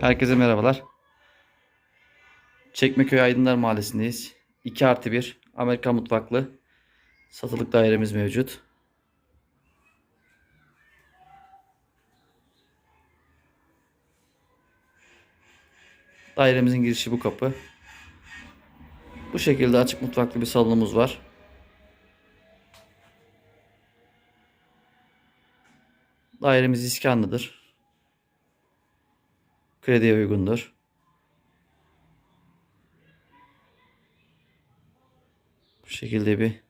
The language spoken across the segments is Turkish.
Herkese merhabalar. Çekmeköy Aydınlar Mahallesi'ndeyiz. 2 artı 1 Amerikan mutfaklı satılık dairemiz mevcut. Dairemizin girişi bu kapı. Bu şekilde açık mutfaklı bir salonumuz var. Dairemiz iskanlıdır. Krediye uygundur. Bu şekilde bir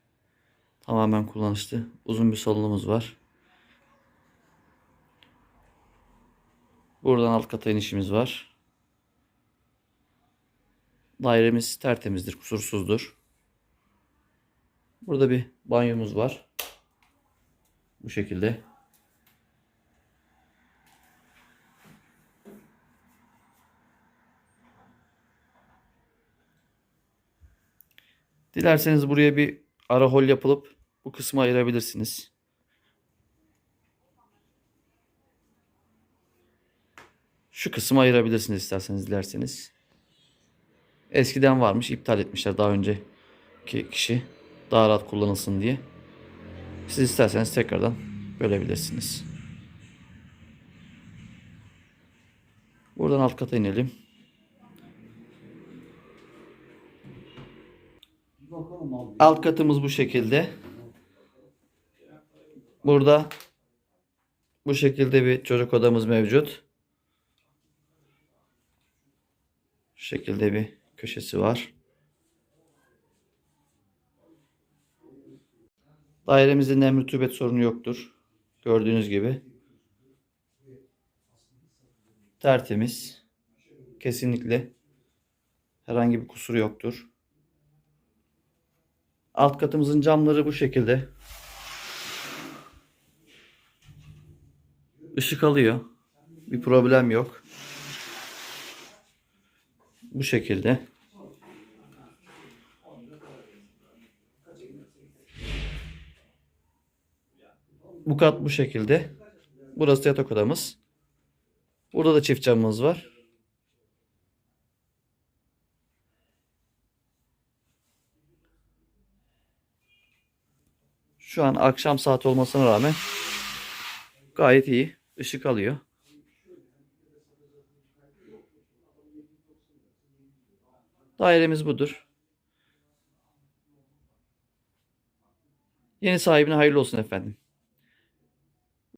tamamen kullanışlı uzun bir salonumuz var. Buradan alt kata inişimiz var. Dairemiz tertemizdir, kusursuzdur. Burada bir banyomuz var. Bu şekilde. Dilerseniz buraya bir ara hol yapılıp bu kısmı ayırabilirsiniz. Şu kısmı ayırabilirsiniz isterseniz dilerseniz. Eskiden varmış iptal etmişler daha önceki kişi daha rahat kullanılsın diye. Siz isterseniz tekrardan bölebilirsiniz. Buradan alt kata inelim. Alt katımız bu şekilde. Burada bu şekilde bir çocuk odamız mevcut. Şu şekilde bir köşesi var. Dairemizde nem rutubet sorunu yoktur. Gördüğünüz gibi. Tertemiz. Kesinlikle herhangi bir kusuru yoktur. Alt katımızın camları bu şekilde. Işık alıyor. Bir problem yok. Bu şekilde. Bu kat bu şekilde. Burası yatak odamız. Burada da çift camımız var. Şu an akşam saati olmasına rağmen gayet iyi. ışık alıyor. Dairemiz budur. Yeni sahibine hayırlı olsun efendim.